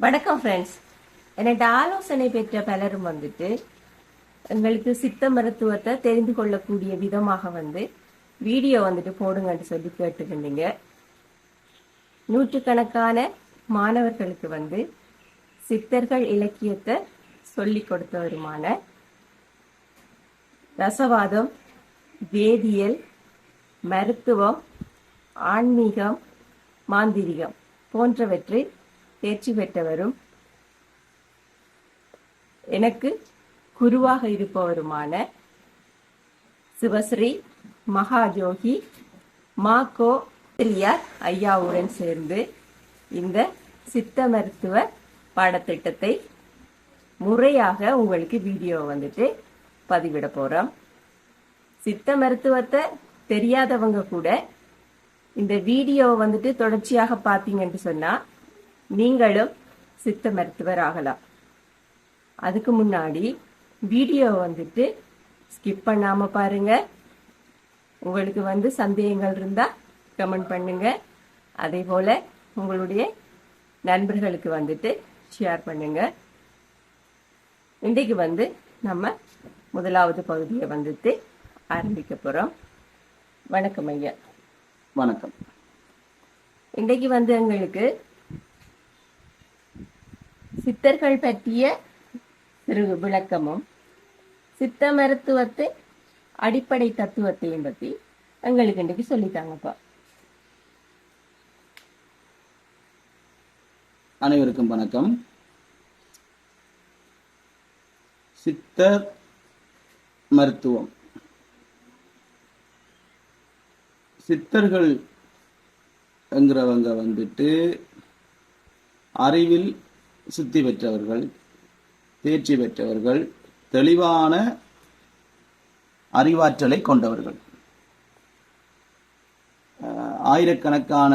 வணக்கம் ஃப்ரெண்ட்ஸ் என்னோட ஆலோசனை பெற்ற பலரும் வந்துட்டு எங்களுக்கு சித்த மருத்துவத்தை தெரிந்து கொள்ளக்கூடிய விதமாக வந்து வீடியோ வந்துட்டு போடுங்கன்னு சொல்லி கேட்டுக்கிட்டீங்க. நூற்றுக்கணக்கான மாணவர்களுக்கு வந்து சித்தர்கள் இலக்கியத்தை சொல்லி கொடுத்தவருமான ரசவாதம் வேதியியல் மருத்துவம் ஆன்மீகம் மாந்திரிகம் போன்றவற்றை தேர்ச்சி பெற்றவரும் எனக்கு குருவாக இருப்பவருமான சிவஸ்ரீ மகாஜோகி மா பிரியார் ஐயாவுடன் சேர்ந்து இந்த சித்த மருத்துவ பாடத்திட்டத்தை முறையாக உங்களுக்கு வீடியோ வந்துட்டு பதிவிட போறோம். சித்த மருத்துவத்தை தெரியாதவங்க கூட இந்த வீடியோ வந்துட்டு தொடர்ச்சியாக பார்த்தீங்கன்னு சொன்னா நீங்களும் சித்த மருத்துவர் ஆகலாம் அதுக்கு முன்னாடி வீடியோ வந்துட்டு ஸ்கிப் பண்ணாம பாருங்க. உங்களுக்கு வந்து சந்தேகங்கள் இருந்தா கமெண்ட் பண்ணுங்க. அதே போல உங்களுடைய நண்பர்களுக்கு வந்துட்டு ஷேர் பண்ணுங்க. இன்றைக்கு வந்து நம்ம முதலாவது பகுதியை வந்துட்டு ஆரம்பிக்க போறோம். வணக்கம் ஐயா. வணக்கம். இன்றைக்கு வந்து எங்களுக்கு சித்தர்கள் பற்றிய சிறு விளக்கமும் சித்த மருத்துவத்தை அடிப்படை தத்துவத்தையும் பத்தி எங்களுக்கு இன்றைக்கு சொல்லித்தாங்கப்பா அனைவருக்கும் வணக்கம். சித்தர் மருத்துவம். சித்தர்கள் என்கிறவங்க வந்துட்டு அறிவில் சித்தி பெற்றவர்கள் தேர்ச்சி பெற்றவர்கள் தெளிவான அறிவாற்றலை கொண்டவர்கள். ஆயிரக்கணக்கான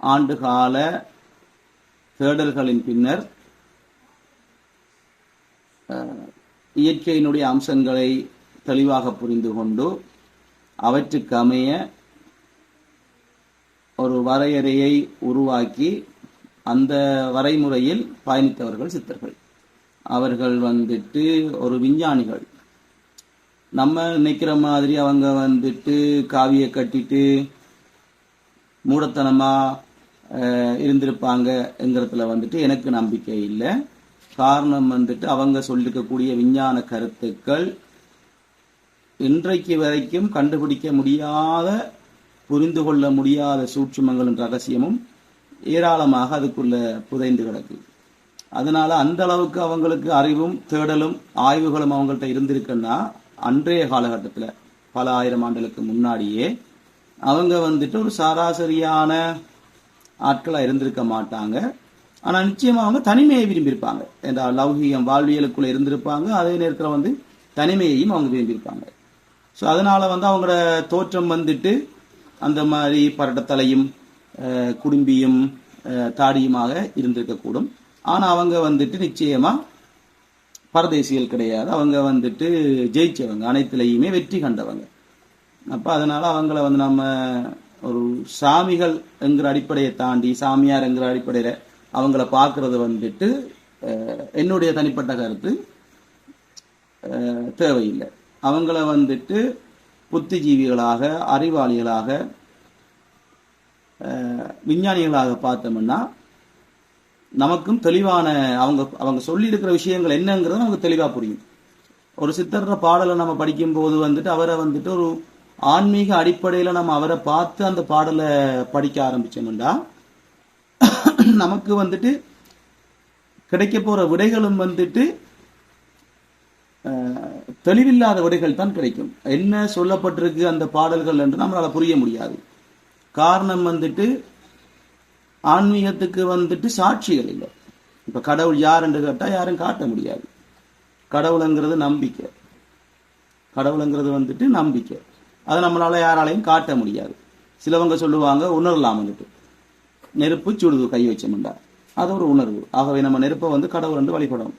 ஆண்டுகால தேடல்களின் பின்னர் இயற்கையினுடைய அம்சங்களை தெளிவாக புரிந்து கொண்டு அவற்றுக்கு அமைய ஒரு வரையறையை உருவாக்கி அந்த வரைமுறையில் பயணித்தவர்கள் சித்தர்கள். அவர்கள் வந்துட்டு ஒரு விஞ்ஞானிகள். நம்ம நினைக்கிற மாதிரி அவங்க வந்துட்டு காவியை கட்டிட்டு மூடத்தனமா இருந்திருப்பாங்க இருந்திருப்பாங்கங்கிறதுல வந்துட்டு எனக்கு நம்பிக்கை இல்லை. காரணம் வந்துட்டு அவங்க சொல்லிருக்கக்கூடிய விஞ்ஞான கருத்துக்கள் இன்றைக்கு வரைக்கும் கண்டுபிடிக்க முடியாத புரிந்து கொள்ள முடியாத சூட்சுமங்களும் ரகசியமும் ஏராளமாக அதுக்குள்ள புதைந்து கிடக்கு. அதனால அந்த அளவுக்கு அவங்களுக்கு அறிவும் தேடலும் ஆய்வுகளும் அவங்கள்ட்ட இருந்திருக்குன்னா அன்றைய காலகட்டத்தில் பல ஆயிரம் ஆண்டுகளுக்கு முன்னாடியே அவங்க வந்துட்டு ஒரு சராசரியான ஆட்களாக இருந்திருக்க மாட்டாங்க. ஆனால் நிச்சயமாக அவங்க தனிமையை விரும்பியிருப்பாங்க. என்ற லௌகிகம் வாழ்வியலுக்குள்ளே இருந்திருப்பாங்க. அதே நேரத்தில் வந்து தனிமையையும் அவங்க விரும்பியிருப்பாங்க. ஸோ அதனால வந்து அவங்களோட தோற்றம் வந்துட்டு அந்த மாதிரி பரட்டத்தலையும் குடும்பியும் தாடியுமாக இருந்திருக்கக்கூடும். ஆனால் அவங்க வந்துட்டு நிச்சயமாக பரதேசிகள் கிடையாது. அவங்க வந்துட்டு ஜெயிச்சவங்க அனைத்துலையுமே வெற்றி கண்டவங்க. அப்போ அதனால் அவங்கள வந்து நம்ம ஒரு சாமிகள் என்கிற அடிப்படையை தாண்டி சாமியார் என்கிற அடிப்படையில அவங்கள பார்க்கறது வந்துட்டு என்னுடைய தனிப்பட்ட கருத்து. தேவையில்லை. அவங்கள வந்துட்டு புத்திஜீவிகளாக அறிவாளிகளாக விஞ்ஞானிகளாக பார்த்தோம்னா நமக்கும் தெளிவான அவங்க அவங்க சொல்லியிருக்கிற விஷயங்கள் என்னங்கிறது நமக்கு தெளிவாக புரியும். ஒரு சித்தர்ற பாடலை நம்ம படிக்கும் போது வந்துட்டு அவரை வந்துட்டு ஒரு ஆன்மீக அடிப்படையில் நம்ம அவரை பார்த்து அந்த பாடலை படிக்க ஆரம்பிச்சோம்னா நமக்கு வந்துட்டு கிடைக்க போகிற விடைகளும் வந்துட்டு தெளிவில்லாத விடைகள் தான் கிடைக்கும். என்ன சொல்லப்பட்டிருக்கு அந்த பாடல்கள் என்று நம்மளால புரிய முடியாது. காரணம் வந்துட்டு ஆன்மீகத்துக்கு வந்துட்டு சாட்சிகள் இல்லை. இப்ப கடவுள் யார் என்று கேட்டால் யாரும் காட்ட முடியாது. கடவுளுங்கிறது நம்பிக்கை. கடவுளுங்கிறது வந்துட்டு நம்பிக்கை. அதை நம்மளால யாராலையும் காட்ட முடியாது. சிலவங்க சொல்லுவாங்க உணரலாம் வந்துட்டு. நெருப்பு சுடுது கை வச்சோம்டா. அது ஒரு உணர்வு. ஆகவே நம்ம நெருப்பை வந்து கடவுள் என்று வழிபடணும்.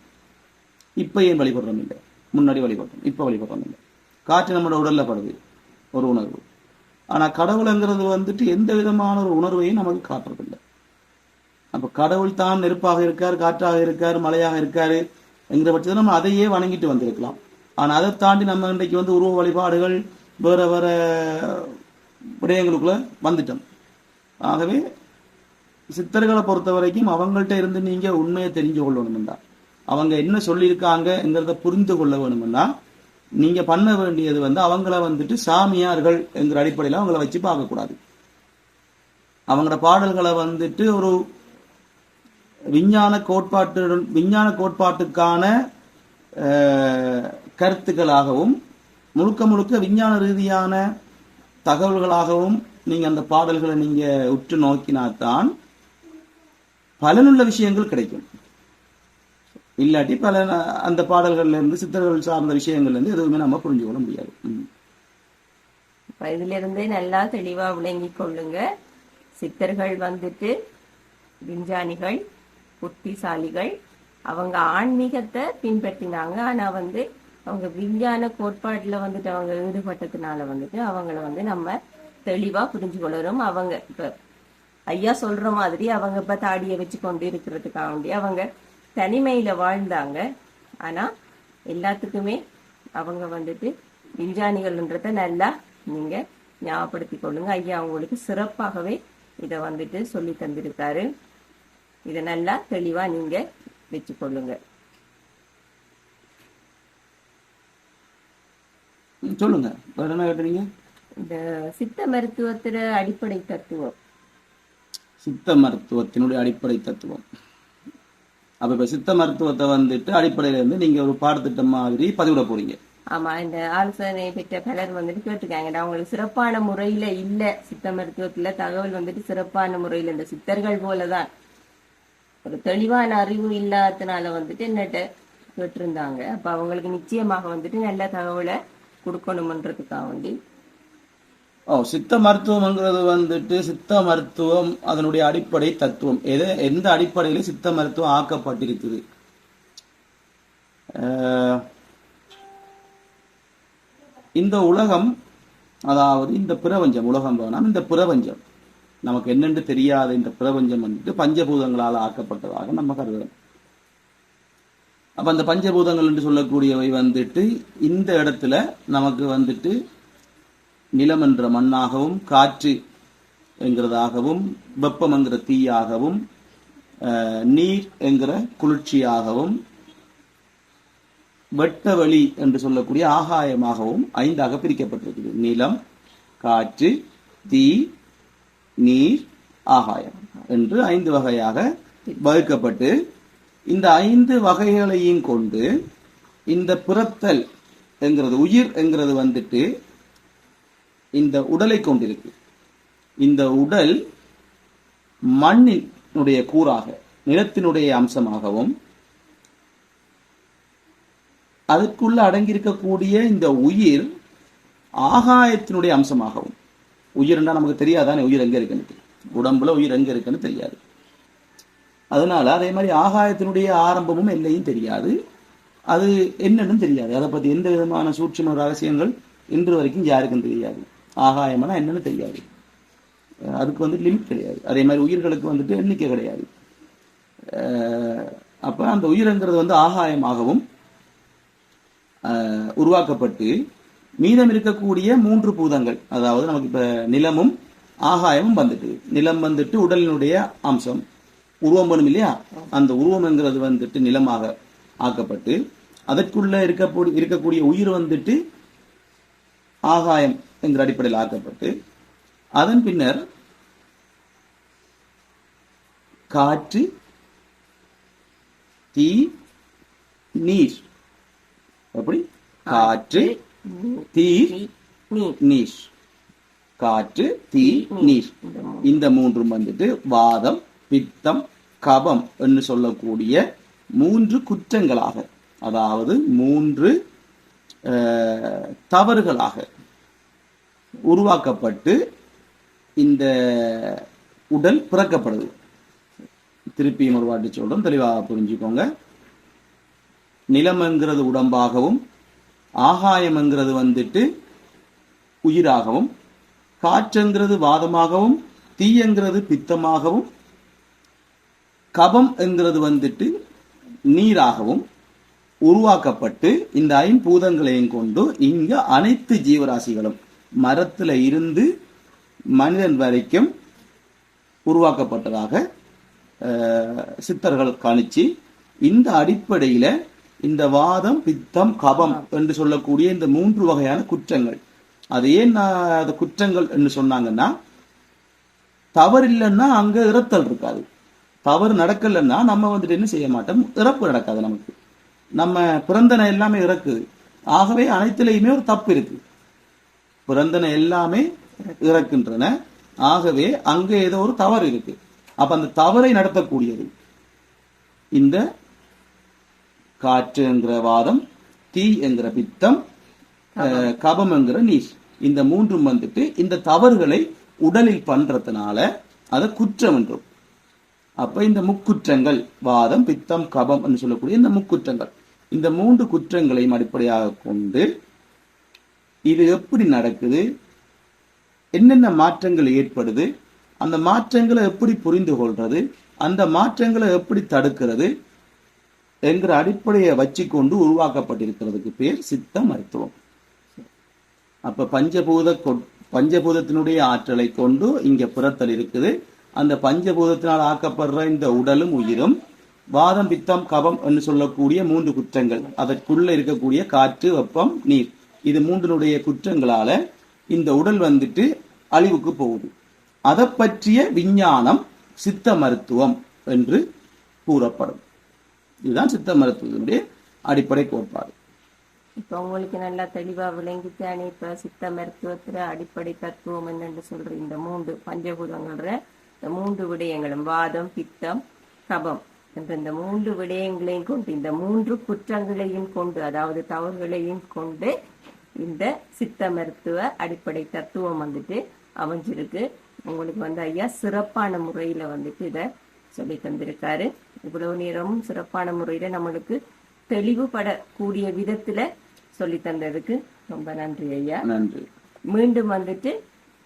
இப்ப ஏன் வழிபடுறோம் இல்லை முன்னாடி வழிபடுறோம் இப்ப வழிபடுறோம் இல்லை காற்று நம்மளோட உடல்ல படுது. ஒரு உணர்வு. ஆனால் கடவுளுங்கிறது வந்துட்டு எந்த விதமான ஒரு உணர்வையும் நமக்கு காட்டுறதில்லை. அப்போ கடவுள் தான் நெருப்பாக இருக்கார் காற்றாக இருக்கார் மலையாக இருக்காரு என்கிற பட்சத்தில் நம்ம அதையே வணங்கிட்டு வந்திருக்கலாம். ஆனால் அதை தாண்டி நம்ம இன்றைக்கு வந்து உருவ வழிபாடுகள் வேற வேற விடயங்களுக்குள்ள வந்துட்டோம். ஆகவே சித்தர்களை பொறுத்த வரைக்கும் அவங்கள்ட்ட இருந்து நீங்கள் உண்மையை தெரிஞ்சு கொள்ளணும்டா அவங்க என்ன சொல்லியிருக்காங்கங்கிறத புரிந்து கொள்ள வேணும்னா நீங்க பண்ண வேண்டியது வந்து அவங்கள வந்துட்டு சாமியார்கள் என்கிற அடிப்படையில் அவங்கள வச்சு பார்க்கக்கூடாது. அவங்களோட பாடல்களை வந்துட்டு ஒரு விஞ்ஞான கோட்பாட்டு விஞ்ஞான கோட்பாட்டுக்கான கருத்துக்களாகவும் முழுக்க முழுக்க விஞ்ஞான ரீதியான தகவல்களாகவும் நீங்க அந்த பாடல்களை நீங்க உற்று நோக்கினாத்தான் பலனுள்ள விஷயங்கள் கிடைக்கும். இல்லாட்டி பல அந்த பாடல்கள்ல இருந்து சித்தர்கள் சார்ந்த விஷயங்கள்ல இருந்து எதுவுமே நம்ம புரிஞ்சு கொள்ள முடியாது. இதுல இருந்தே நல்லா தெளிவா விளங்கி கொள்ளுங்க. சித்தர்கள் வந்துட்டு விஞ்ஞானிகள் புத்திசாலிகள் அவங்க ஆன்மீகத்தை பின்பற்றினாங்க. ஆனா வந்து அவங்க விஞ்ஞான கோட்பாட்டுல வந்துட்டு அவங்க ஈடுபட்டதுனால வந்துட்டு அவங்கள வந்து நம்ம தெளிவா புரிஞ்சு கொள்ளணும். அவங்க இப்ப ஐயா சொல்ற மாதிரி அவங்க இப்ப தாடியை வச்சு கொண்டு இருக்கிறதுக்காக வேண்டி அவங்க தனிமையில வாழ்ந்தாங்க. ஆனா எல்லாத்துக்குமே அவங்க வந்துட்டு விஞ்ஞானிகள்ன்றத நல்லா நீங்க ஞாபகப்படுத்தி கொள்ளுங்க. ஐயா உங்களுக்கு சிறப்பாகவே இத வந்துட்டு சொல்லி தந்திருக்காரு. இத நல்லா தெளிவா நீங்க வச்சு கொள்ளுங்க. ம், சொல்லுங்க. வேற என்ன கேட்டீங்க இந்த சித்த மருத்துவத்துல அடிப்படை தத்துவம். சித்த மருத்துவத்தினுடைய அடிப்படை தத்துவம். அப்ப இப்ப சித்த மருத்துவத்தை வந்துட்டு அடிப்படையில இருந்து நீங்க ஒரு பாடத்திட்டம் மாதிரி பதிவிட போறீங்க. ஆமா இந்த ஆலோசனை பெற்ற பலர் வந்துட்டு கேட்டிருக்காங்க. அவங்களுக்கு சிறப்பான முறையில இல்ல சித்த மருத்துவத்துல தகவல் வந்துட்டு சிறப்பான முறையில. இந்த சித்தர்கள் போலதான். ஒரு தெளிவான அறிவு இல்லாததுனால வந்துட்டு என்னட்ட கேட்டிருந்தாங்க. அப்ப அவங்களுக்கு நிச்சயமாக வந்துட்டு நல்ல தகவலை கொடுக்கணும்ன்றதுக்காக வேண்டி ஓ சித்த மருத்துவம்ங்கிறது வந்துட்டு சித்த மருத்துவம் அதனுடைய அடிப்படை தத்துவம். எது எந்த அடிப்படையில சித்த மருத்துவம் ஆக்கப்பட்டிருக்குது? இந்த உலகம் அதாவது இந்த பிரபஞ்சம் உலகம் வேணாம் இந்த பிரபஞ்சம். நமக்கு என்னென்று தெரியாத இந்த பிரபஞ்சம் வந்துட்டு பஞ்சபூதங்களால் ஆக்கப்பட்டதாக நம்ம கருதுறோம் அப்ப அந்த பஞ்சபூதங்கள் என்று சொல்லக்கூடியவை வந்துட்டு இந்த இடத்துல நமக்கு வந்துட்டு நிலம் என்ற மண்ணாகவும் காற்று என்கிறதாகவும் வெப்பம் என்கிற தீயாகவும் நீர் என்கிற குளிர்ச்சியாகவும் வெட்டவெளி என்று சொல்லக்கூடிய ஆகாயமாகவும் ஐந்தாக பிரிக்கப்பட்டிருக்குது. நிலம் காற்று தீ நீர் ஆகாயம் என்று ஐந்து வகையாக வகுக்கப்பட்டு இந்த ஐந்து வகைகளையும் கொண்டு இந்த பிறத்தல் என்கிறது உயிர் என்கிறது வந்துட்டு இந்த உடலை கொண்டிருக்கு. இந்த உடல் மண்ணினுடைய கூறாக நிலத்தினுடைய அம்சமாகவும் அதற்குள்ள அடங்கியிருக்கக்கூடிய இந்த உயிர் ஆகாயத்தினுடைய அம்சமாகவும். உயிர்னா நமக்கு தெரியாதானே உயிர் எங்க இருக்குன்னு உடம்புல உயிர் எங்க இருக்குன்னு தெரியாது. அதனால அதே மாதிரி ஆகாயத்தினுடைய ஆரம்பமும் எல்லையும் தெரியாது. அது என்னன்னு தெரியாது. அதை பத்தி எந்த விதமான சூட்சம ரகசியங்கள் இன்று வரைக்கும் யாருக்கும் தெரியாது. ஆகாயம்னா என்னன்னு தெரியாது. அதுக்கு வந்து லிமிட் கிடையாது. அதே மாதிரி உயிர்களுக்கு வந்துட்டு எண்ணிக்கை கிடையாது. அப்போ அப்ப அந்த உயிர்ங்கிறது வந்து ஆகாயமாகவும் உருவாக்கப்பட்டு மீதம் இருக்கக்கூடிய மூன்று பூதங்கள் அதாவது நமக்கு இப்ப நிலமும் ஆகாயமும் வந்துட்டு நிலம் வந்துட்டு உடலினுடைய அம்சம். உருவம் வேணும் இல்லையா? அந்த உருவம்ங்கிறது வந்துட்டு நிலமாக ஆக்கப்பட்டு அதற்குள்ள இருக்கக்கூடிய இருக்கக்கூடிய உயிர் வந்துட்டு ஆகாயம். என்கிற அடிப்படையில் ஆக்கப்பட்டு அதன் பின்னர் காற்று தீ நீர். எப்படி காற்று தீ நீர். காற்று தீ நீர். இந்த மூன்றும் வந்துட்டு வாதம் பித்தம் கபம் என்று சொல்லக்கூடிய மூன்று குற்றங்களாக அதாவது மூன்று தவறுகளாக உருவாக்கப்பட்டு இந்த உடல் பிறக்கப்படுது. திருப்பியும் ஒரு வாட்டி சொல்றோம் தெளிவாக புரிஞ்சுக்கோங்க. நிலம்ங்கிறது உடம்பாகவும் ஆகாயம்ங்கிறது வந்துட்டு உயிராகவும் காற்றுங்கிறது வாதமாகவும் தீயங்கிறது பித்தமாகவும் கபம் என்கிறது வந்துட்டு நீராகவும் உருவாக்கப்பட்டு இந்த ஐம்பூதங்களையும் கொண்டு இங்கு அனைத்து ஜீவராசிகளும் மரத்தில் இருந்து மனிதன் வரைக்கும் உருவாக்கப்பட்டதாக சித்தர்கள் காணிச்சு இந்த அடிப்படையில் இந்த வாதம் பித்தம் கபம் என்று சொல்லக்கூடிய இந்த மூன்று வகையான குற்றங்கள். அது ஏன் நான் அந்த குற்றங்கள் என்று சொன்னாங்கன்னா தவறு இல்லைன்னா அங்க இறத்தல் இருக்காது. தவறு நடக்கலைன்னா நம்ம வந்துட்டு என்ன செய்ய மாட்டோம்? இறப்பு நடக்காது நமக்கு. நம்ம பிறந்தன எல்லாமே இறக்குது. ஆகவே அனைத்துலேயுமே ஒரு தப்பு இருக்குது பிறந்தன எல்லாமே இறக்கின்றன. ஆகவே அங்க ஏதோ ஒரு தவறு இருக்கு. அப்ப அந்த தவறை நடத்தக்கூடியது. இந்த காற்று என்கிற வாதம் தீ என்கிற பித்தம் கபம். என்கிற நீர். இந்த மூன்றும் வந்துட்டு இந்த தவறுகளை உடலில் பண்றதுனால அதை குற்றம் என்றும். அப்ப இந்த முக்குற்றங்கள் வாதம் பித்தம் கபம் என்று சொல்லக்கூடிய இந்த முக்குற்றங்கள். இந்த மூன்று குற்றங்களையும் அடிப்படையாக கொண்டு இது எப்படி நடக்குது? என்னென்ன மாற்றங்கள் ஏற்படுது? அந்த மாற்றங்களை எப்படி புரிந்து கொள்றது? அந்த மாற்றங்களை எப்படி தடுக்கிறது? என்கிற அடிப்படையை வச்சுக்கொண்டு உருவாக்கப்பட்டிருக்கிறதுக்கு பேர் சித்த மருத்துவம். அப்ப பஞ்சபூத கொ- பஞ்சபூதத்தினுடைய ஆற்றலை கொண்டு இங்க புறத்தல் இருக்குது. அந்த பஞ்சபூதத்தினால் ஆக்கப்படுற இந்த உடலும் உயிரும் வாதம் பித்தம் கபம் என்று சொல்லக்கூடிய மூன்று குற்றங்கள் அதற்குள்ள இருக்கக்கூடிய காற்று வெப்பம் நீர். இது மூன்றினுடைய குற்றங்களால இந்த உடல் வந்துட்டு அழிவுக்கு போகுது. அதை பற்றிய விஞ்ஞானம் சித்த மருத்துவம் என்று கூறப்படும். இதுதான் சித்த மருத்துவத்தினுடைய அடிப்படை கோட்பாடு. இப்ப உங்களுக்கு நல்லா தெளிவா விளங்கித்தானே இப்ப சித்த மருத்துவத்துல அடிப்படை தத்துவம் என்னன்னு சொல்ற இந்த மூன்று பஞ்சபூதங்கள்ற இந்த மூன்று விடயங்களும் வாதம் பித்தம் கபம் என்ற இந்த மூன்று விடயங்களையும் கொண்டு இந்த மூன்று குற்றங்களையும் கொண்டு அதாவது தவறுகளையும் கொண்டு இந்த சித்த மருத்துவ அடிப்படை தத்துவம் வந்துட்டு அமைஞ்சிருக்கு. உங்களுக்கு வந்து ஐயா சிறப்பான முறையில வந்துட்டு இத சொல்லி தந்திருக்காரு. இவ்வளவு நேரமும் சிறப்பான முறையில நம்மளுக்கு தெளிவுபடக்கூடிய விதத்துல சொல்லி தந்ததுக்கு ரொம்ப நன்றி ஐயா. நன்றி. மீண்டும் வந்துட்டு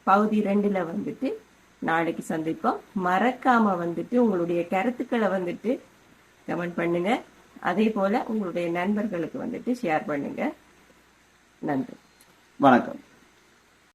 பகுதி ரெண்டுல வந்துட்டு நாளைக்கு சந்திப்போம். மறக்காம வந்துட்டு உங்களுடைய கருத்துக்களை வந்துட்டு கமெண்ட் பண்ணுங்க. அதே போல உங்களுடைய நண்பர்களுக்கு வந்துட்டு ஷேர் பண்ணுங்க. நன்றி வணக்கம்